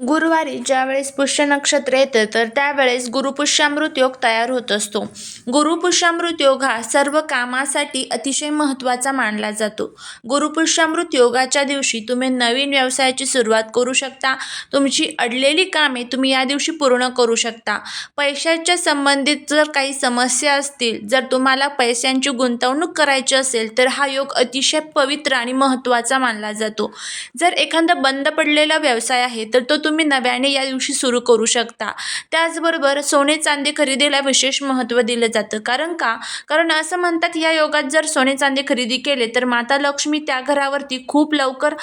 गुरुवारी ज्यावेळेस पुष्य नक्षत्र येतं तर त्यावेळेस गुरुपुष्यामृत योग तयार होत असतो. गुरुपुष्यामृत योग हा सर्व कामासाठी अतिशय महत्त्वाचा मानला जातो. गुरुपुष्यामृत योगाच्या दिवशी तुम्ही नवीन व्यवसायाची सुरुवात करू शकता. तुमची अडलेली कामे तुम्ही या दिवशी पूर्ण करू शकता. पैशाच्या संबंधित जर काही समस्या असतील जर तुम्हाला पैशांची गुंतवणूक करायची असेल तर हा योग अतिशय पवित्र आणि महत्त्वाचा मानला जातो. जर एखादा बंद पडलेला व्यवसाय आहे तर तो तुम्ही नव्याने या दिवशी सुरू करू शकता. त्याचबरोबर सोने चांदी खरेदीला विशेष महत्त्व दिलं जातं. कारण का? कारण असं म्हणतात या योगात जर सोने चांदी खरेदी केले तर माता लक्ष्मी त्या घरावरती खूप लवकर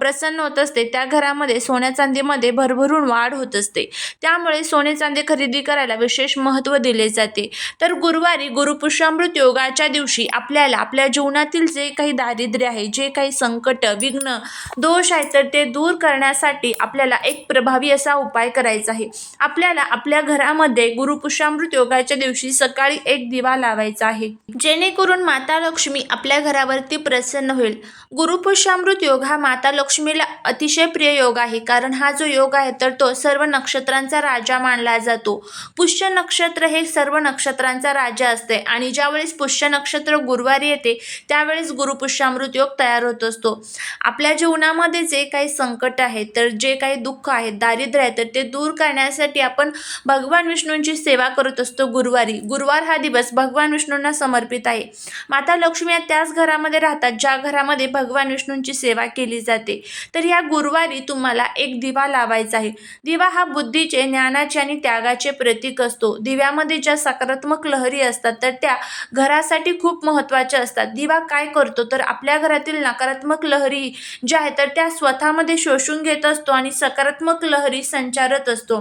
प्रसन्न होत असते. त्या घरामध्ये सोन्या चांदीमध्ये भरभरून वाढ होत असते. त्यामुळे सोने चांदी खरेदी करायला विशेष महत्त्व दिले जाते. तर गुरुवारी गुरुपुष्यामृत योगाच्या दिवशी आपल्याला आपल्या जीवनातील जे काही दारिद्र्य आहे जे काही संकट विघ्न दोष आहेत तर ते दूर करण्यासाठी आपल्याला एक प्रभावी असा उपाय करायचा आहे. आपल्याला आपल्या घरामध्ये गुरुपुष्यामृत योगाच्या दिवशी सकाळी एक दिवा लावायचा आहे. जेणेकरून माता लक्ष्मी आपल्या घरावरती प्रसन्न होईल. गुरुपुष्यामृत योग हा माता लक्ष्मीला अतिशय प्रिय योग आहे. कारण हा जो योग आहे तर तो सर्व नक्षत्रांचा राजा मानला जातो. पुष्य नक्षत्र हे सर्व नक्षत्रांचा राजा असते आणि ज्यावेळेस पुष्य नक्षत्र गुरुवारी येते त्यावेळेस गुरुपुष्यामृत योग तयार होत असतो. आपल्या जीवनामध्ये जे काही संकट आहे तर जे काही दुःख आहेत दारिद्र्य आहे तर ते दूर करण्यासाठी आपण भगवान विष्णूंची सेवा करत असतो गुरुवारी. गुरुवार हा दिवस भगवान विष्णूंना समर्पित आहे. माता लक्ष्मी या त्याच घरामध्ये राहतात ज्या घरामध्ये भगवान विष्णूंची सेवा केली जाते. तर या गुरुवारी तुम्हाला एक दिवा लावायचा आहे. दिवा हा बुद्धीचे ज्ञानाचे आणि त्यागाचे प्रतीक असतो. दिव्यामध्ये ज्या सकारात्मक लहरी असतात तर त्या घरासाठी खूप महत्त्वाच्या असतात. दिवा काय करतो? तर आपल्या घरातील नकारात्मक लहरी ज्या आहेत तर त्या स्वतःमध्ये शोषून घेत असतो आणि सकारात्मक लहरी संचारत असतो.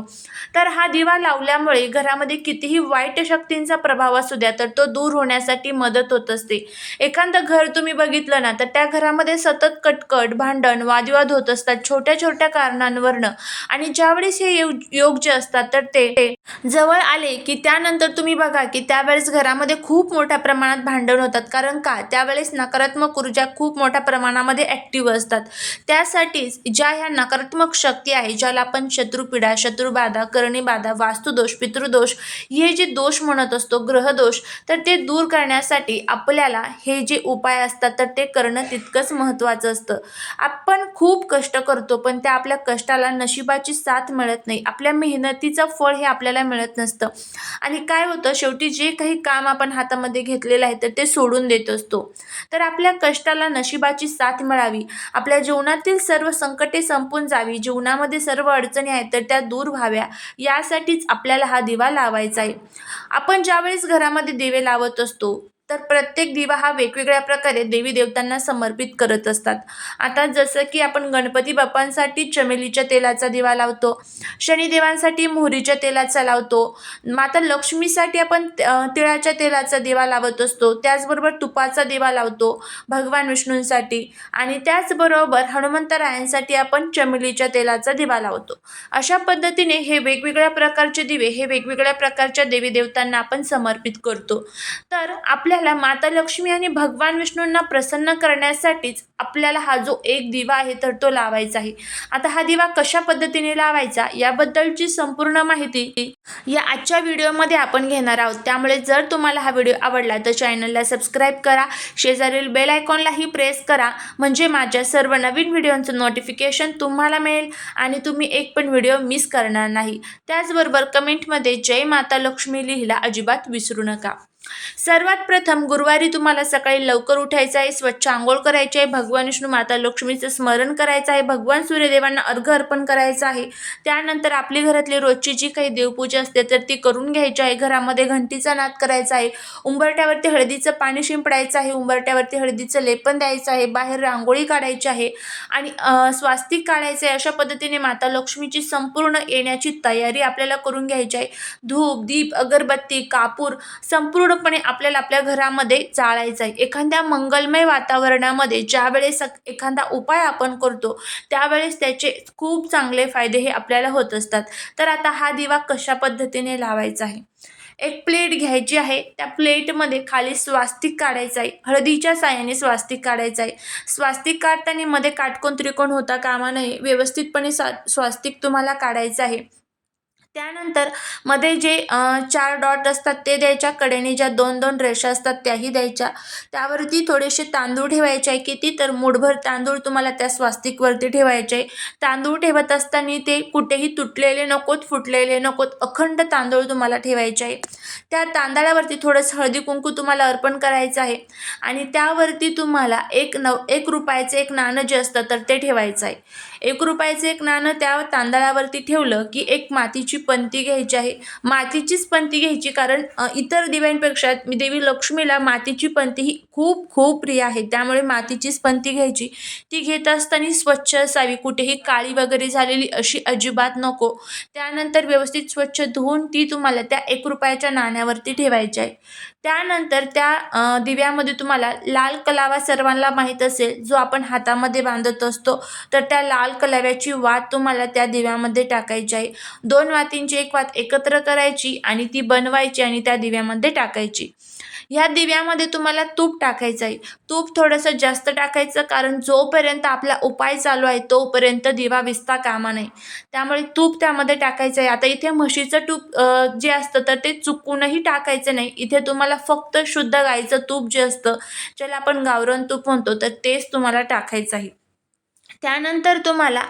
तर हा दिवा लावल्यामुळे घरामध्ये कितीही वाईट शक्तींचा प्रभाव असू द्या तर तो दूर होण्यासाठी मदत होत असते. एखादं घर तुम्ही बघितलं ना तर त्या घरामध्ये सतत कटकट भांडण वादविवाद होत असतात छोट्या छोट्या कारणांवरनं. आणि ज्यावेळेस हे योग योग जे असतात तर ते ते जवळ आले की त्यानंतर तुम्ही बघा की त्यावेळेस घरामध्ये खूप मोठ्या प्रमाणात भांडण होतात. कारण का? त्यावेळेस नकारात्मक ऊर्जा खूप मोठ्या प्रमाणामध्ये ॲक्टिव्ह असतात. त्यासाठीच ज्या ह्या नकारात्मक शक्ती आहे ज्याला आपण शत्रुपीडा शत्रुबाधा करणीबाधा वास्तुदोष पितृदोष हे जे दोष म्हणत असतो ग्रहदोष तर ते दूर करण्यासाठी आपल्याला हे जे उपाय असतात तर ते करणं तितकंच महत्त्वाचं असतं. आपण खूप कष्ट करतो पण त्या आपल्या कष्टाला नशिबाची साथ मिळत नाही. आपल्या मेहनतीचं फळ हे आपल्याला मिळत नसतं. आणि काय होतं शेवटी जे काही काम आपण हातामध्ये घेतलेलं आहे तर ते सोडून देत असतो. तर आपल्या कष्टाला नशिबाची साथ मिळावी. आपल्या जीवनातील सर्व संकटे संपून जावी. जीवनामध्ये सर्व अडचणी आहेत तर त्या दूर व्हाव्या. यासाठीच आपल्याला हा दिवा लावायचा आहे. आपण ज्यावेळेस घरामध्ये दिवे लावत असतो तर प्रत्येक दिवा हा वेगवेगळ्या प्रकारे देवी देवतांना समर्पित करत असतात. आता जसं की आपण गणपती बाप्पांसाठी चमेलीच्या तेलाचा दिवा लावतो शनिदेवांसाठी मोहरीच्या तेलाचा लावतो माता लक्ष्मीसाठी आपण तिळाच्या तेलाचा दिवा लावत असतो त्याचबरोबर तुपाचा दिवा लावतो भगवान विष्णूंसाठी आणि त्याचबरोबर हनुमंतरायांसाठी आपण चमेलीच्या तेलाचा दिवा लावतो. अशा पद्धतीने हे वेगवेगळ्या प्रकारचे दिवे हे वेगवेगळ्या प्रकारच्या देवी देवतांना आपण समर्पित करतो. तर आपल्या आपल्याला माता लक्ष्मी आणि भगवान विष्णूंना प्रसन्न करण्यासाठीच आपल्याला हा जो एक दिवा आहे तर तो लावायचा आहे. आता हा दिवा कशा पद्धतीने लावायचा याबद्दलची संपूर्ण माहिती या आजच्या व्हिडिओमध्ये आपण घेणार आहोत. त्यामुळे जर तुम्हाला हा व्हिडिओ आवडला तर चॅनलला सबस्क्राईब करा शेजारील बेल आयकॉनलाही प्रेस करा म्हणजे माझ्या सर्व नवीन व्हिडिओंचं नोटिफिकेशन तुम्हाला मिळेल आणि तुम्ही एक पण व्हिडिओ मिस करणार नाही. त्याचबरोबर कमेंटमध्ये जय माता लक्ष्मी लिहिला अजिबात विसरू नका. सर्वात प्रथम गुरुवारी तुम्हाला सकाळी लवकर उठायचं आहे स्वच्छ आंघोळ करायची आहे भगवान विष्णू माता लक्ष्मीचं स्मरण करायचं आहे भगवान सूर्यदेवांना अर्घ अर्पण करायचं आहे. त्यानंतर आपली घरातली रोजची जी काही देवपूजा असते तर ती करून घ्यायची आहे. घरामध्ये घंटीचा नाद करायचा आहे. उंबरट्यावरती हळदीचं पाणी शिंपडायचं आहे. उंबरट्यावरती हळदीचं लेपन द्यायचं आहे. बाहेर रांगोळी काढायची आहे. आणि स्वास्तिक काढायचं आहे. अशा पद्धतीने माता लक्ष्मीची संपूर्ण येण्याची तयारी आपल्याला करून घ्यायची आहे. धूप दीप अगरबत्ती कापूर संपूर्ण पूर्णपणे आपल्याला आपल्या घरामध्ये जाळायचं आहे. एखाद्या मंगलमय वातावरणामध्ये ज्यावेळेस एखादा उपाय आपण करतो त्यावेळेस त्याचे खूप चांगले फायदे हे आपल्याला होत असतात. तर आता हा दिवा कशा पद्धतीने लावायचा आहे? एक प्लेट घ्यायची आहे. त्या प्लेटमध्ये खाली स्वास्तिक काढायचं आहे. हळदीच्या साह्याने स्वास्तिक काढायचं आहे. स्वास्तिक काढताना मध्ये काटकोन त्रिकोण होता कामा नये. व्यवस्थितपणे स्वा स्वास्तिक तुम्हाला काढायचं आहे. त्यानंतरमध्ये जे चार डॉट असतात ते द्यायच्या कडेने ज्या दोन दोन रेषा असतात त्याही द्यायच्या. त्यावरती थोडेसे तांदूळ ठेवायचे आहे किती तर मुठभर तांदूळ तुम्हाला त्या स्वास्तिकवरती ठेवायचे आहे. तांदूळ ठेवत असताना ते कुठेही तुटलेले नकोत फुटलेले नकोत अखंड तांदूळ तुम्हाला ठेवायचे आहे. त्या तांदळावरती थोडंसं हळदी कुंकू तुम्हाला अर्पण करायचं आहे. आणि त्यावरती तुम्हाला एक नव एक रुपयाचं एक नाणं जे असतं तर ते ठेवायचं आहे. एक रुपयाचं एक नाणं त्या तांदळावरती ठेवलं की एक मातीची पंती घ्यायची आहे. मातीचीच पंती घ्यायची कारण इतर दिव्यांपेक्षा मी देवी लक्ष्मीला मातीची पंती ही खूप खूप प्रिय आहे. त्यामुळे मातीचीच पंती घ्यायची. ती घेत असताना स्वच्छ असावी. कुठेही काळी वगैरे झालेली अशी अजिबात नको. त्यानंतर व्यवस्थित स्वच्छ धुवून ती तुम्हाला त्या एक रुपयाच्या नाण्यावरती ठेवायची आहे. त्यानंतर त्या दिव्यामध्ये तुम्हाला लाल कलावा सर्वांना माहीत असेल जो आपण हातामध्ये बांधत असतो तर त्या लाल कलाव्याची वात तुम्हाला त्या दिव्यामध्ये टाकायची आहे. दोन वातींची एक वात एकत्र करायची आणि ती बनवायची आणि त्या दिव्यामध्ये टाकायची. ह्या दिव्यामध्ये तुम्हाला तूप टाकायचं आहे. तूप थोडंसं जास्त टाकायचं कारण जोपर्यंत आपला उपाय चालू आहे तोपर्यंत दिवा विसता कामा नाही त्यामुळे तूप त्यामध्ये टाकायचं आहे. आता इथे म्हशीचं तूप जे असतं तर ते चुकूनही टाकायचं नाही. इथे तुम्हाला फक्त शुद्ध गाईचं तूप जे असतं ज्याला आपण गावरण तूप म्हणतो तर तेच तुम्हाला टाकायचं आहे. त्यानंतर तुम्हाला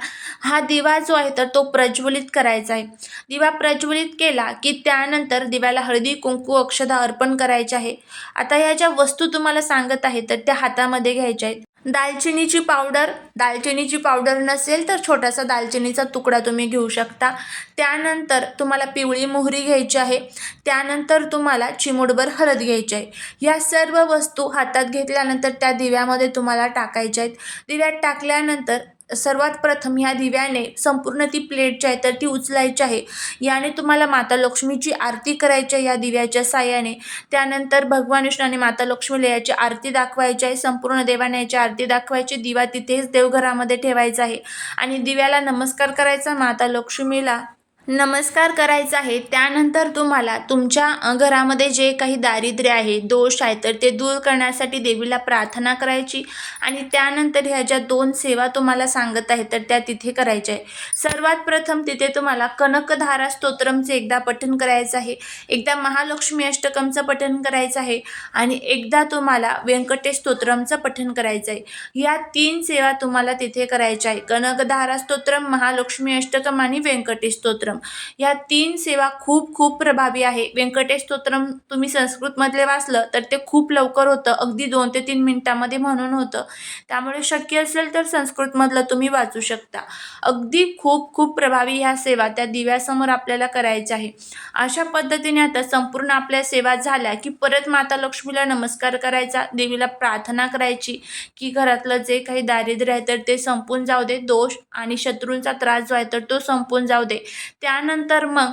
हा दिवा जो आहे तर तो प्रज्वलित करायचा आहे. दिवा प्रज्वलित केला की त्यानंतर दिव्याला हळदी कुंकू अक्षदा अर्पण करायचे आहे. आता ह्या ज्या वस्तू तुम्हाला सांगत आहे तर त्या हातामध्ये घ्यायच्या आहेत. दालचिनीची पावडर दालचिनीची पावडर नसेल तर छोटासा दालचिनीचा तुकडा तुम्ही घेऊ शकता. त्यानंतर तुम्हाला पिवळी मोहरी घ्यायची आहे. त्यानंतर तुम्हाला चिमूटभर हळद घ्यायची आहे. ह्या सर्व वस्तू हातात घेतल्यानंतर त्या दिव्यामध्ये तुम्हाला टाकायच्या आहेत. दिव्यात टाकल्यानंतर सर्वात प्रथम ह्या दिव्याने संपूर्ण ती प्लेट जी आहे तर ती उचलायची आहे. याने तुम्हाला माता लक्ष्मीची आरती करायची आहे या दिव्याच्या साह्याने. त्यानंतर भगवान विष्णू आणि माता लक्ष्मीला याची आरती दाखवायची आहे. संपूर्ण देवाने याची आरती दाखवायची. दिवा तिथेच देवघरामध्ये ठेवायचा आहे. आणि दिव्याला नमस्कार करायचा माता लक्ष्मीला नमस्कार करायचा आहे त्यानंतर तुम्हाला तुमच्या घरामध्ये जे काही दारिद्र्य आहे दोष आहे तर ते दूर करण्यासाठी देवीला प्रार्थना करायची आणि त्यानंतर ह्या ज्या दोन सेवा तुम्हाला सांगत आहे तर त्या तिथे करायच्या आहे. सर्वात प्रथम तिथे तुम्हाला कनकधारा स्तोत्रमचे एकदा पठण करायचं आहे एकदा महालक्ष्मी अष्टकमचं पठण करायचं आहे आणि एकदा तुम्हाला व्यंकटेश स्तोत्रमचं पठण करायचं आहे. या तीन सेवा तुम्हाला तिथे करायच्या आहे कनकधारा स्तोत्रम महालक्ष्मी अष्टकम आणि व्यंकटेश स्तोत्रम. या तीन सेवा खूप खूप प्रभावी आहे. व्यंकटेश स्तोत्रम तुम्ही संस्कृतमधले वाचलं तर ते खूप लवकर होतं. अगदी दोन ते तीन मिनिटामध्ये म्हणून होतं. त्यामुळे शक्य असेल तर संस्कृतमधलं तुम्ही वाचू शकता. अगदी खूप खूप प्रभावी ह्या सेवा त्या दिव्यासमोर आपल्याला करायच्या आहे. अशा पद्धतीने आता संपूर्ण आपल्या सेवा झाल्या की परत माता लक्ष्मीला नमस्कार करायचा देवीला प्रार्थना करायची की घरातलं जे काही दारिद्र्य आहे तर ते संपून जाऊ दे दोष आणि शत्रूंचा त्रास जो आहे तर तो संपून जाऊ दे. त्यानंतर मग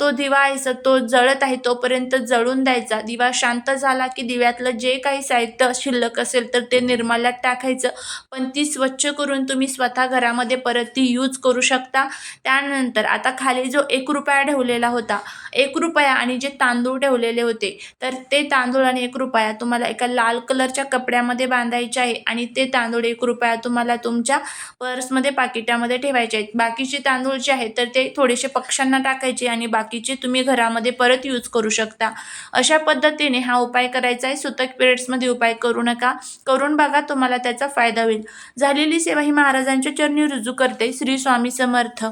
तो दिवा आहे तो जळत आहे तोपर्यंत जळून द्यायचा. दिवा शांत झाला की दिव्यातलं जे काही साहित्य शिल्लक असेल तर ते निर्माल्यात टाकायचं. पण ती स्वच्छ करून तुम्ही स्वतः घरामध्ये परत ती यूज करू शकता. त्यानंतर आता खाली जो एक रुपया ठेवलेला होता एक रुपया आणि जे तांदूळ ठेवलेले होते तर ते तांदूळ आणि एक रुपया तुम्हाला एका लाल कलरच्या कपड्यामध्ये बांधायचे आहे आणि ते तांदूळ एक रुपया तुम्हाला तुमच्या पर्समध्ये पाकिटामध्ये ठेवायचे आहेत. बाकीचे तांदूळ जे आहेत तर ते थोडे पैसे पक्ष्यांना टाकायचे आणि बाकीचे तुम्ही घरामध्ये परत यूज करू शकता. अशा पद्धतीने हा उपाय करायचा आहे. सुतक पिरियड्समध्ये उपाय करू नका. करून बघा तुम्हाला त्याचा फायदा होईल. झालेली सेवा ही महाराजांच्या चरणी रुजू करते. श्री स्वामी समर्थ.